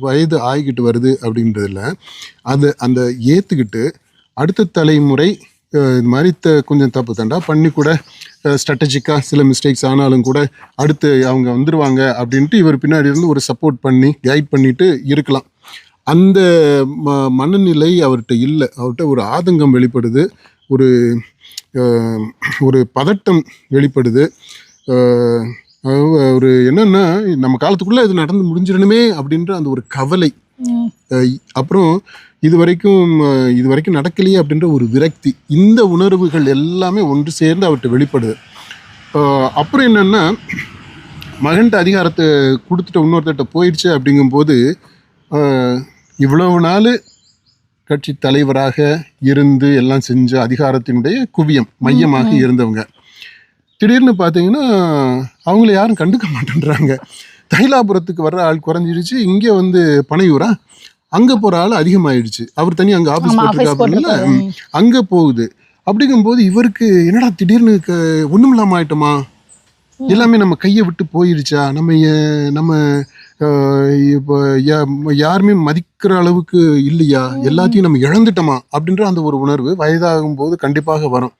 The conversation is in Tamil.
வயது ஆகிக்கிட்டு வருது அப்படின்றதுல அது அந்த ஏற்றுக்கிட்டு அடுத்த தலைமுறை இது மாதிரி த கொஞ்சம் தப்பு தண்டா பண்ணி கூட ஸ்ட்ராட்டஜிக்காக சில மிஸ்டேக்ஸ் ஆனாலும் கூட அடுத்து அவங்க வந்துடுவாங்க அப்படின்ட்டு இவர் பின்னாடி இருந்து ஒரு சப்போர்ட் பண்ணி கைட் பண்ணிட்டு இருக்கலாம். அந்த ம மனநிலை அவர்கிட்ட இல்லை. அவர்கிட்ட ஒரு ஆதங்கம் வெளிப்படுது. ஒரு ஒரு பதட்டம் வெளிப்படுது. ஒரு என்னன்னா நம்ம காலத்துக்குள்ள இது நடந்து முடிஞ்சிடணுமே அப்படின்ற அந்த ஒரு கவலை. அப்புறம் இது வரைக்கும் இது வரைக்கும் நடக்கலையே அப்படின்ற ஒரு விரக்தி. இந்த உணர்வுகள் எல்லாமே ஒன்று சேர்ந்து அவர்கிட்ட வெளிப்படுது. அப்புறம் என்னன்னா மகன்கிட்ட அதிகாரத்தை கொடுத்துட்டு இன்னொருத்தட்ட போயிடுச்சு அப்படிங்கும்போது இவ்வளவு நாள் கட்சி தலைவராக இருந்து எல்லாம் செஞ்ச அதிகாரத்தினுடைய குவியம் மையமாக இருந்தவங்க. திடீர்னு பார்த்தீங்கன்னா அவங்கள யாரும் கண்டுக்க மாட்டேன்றாங்க. தைலாபுரத்துக்கு வர்ற ஆள் குறைஞ்சிருச்சு இங்கே வந்து பனையூரா? அங்கே போகிற ஆள் அதிகமாயிடுச்சு. அவர் தனி அங்கே ஆஃபீஸ் போட்டிருக்காப்புல? போட்டு அங்கே போகுது. அப்படிங்கும்போது இவருக்கு என்னடா திடீர்னு க ஒன்றும் இல்லாமல் ஆயிட்டோமா? எல்லாமே நம்ம கையை விட்டு போயிருச்சா? நம்ம நம்ம இப்போ யாருமே மதிக்கிற அளவுக்கு இல்லையா? எல்லாத்தையும் நம்ம இழந்துட்டோமா? அப்படின்ற அந்த ஒரு உணர்வு வயதாகும் போது கண்டிப்பாக வரும்.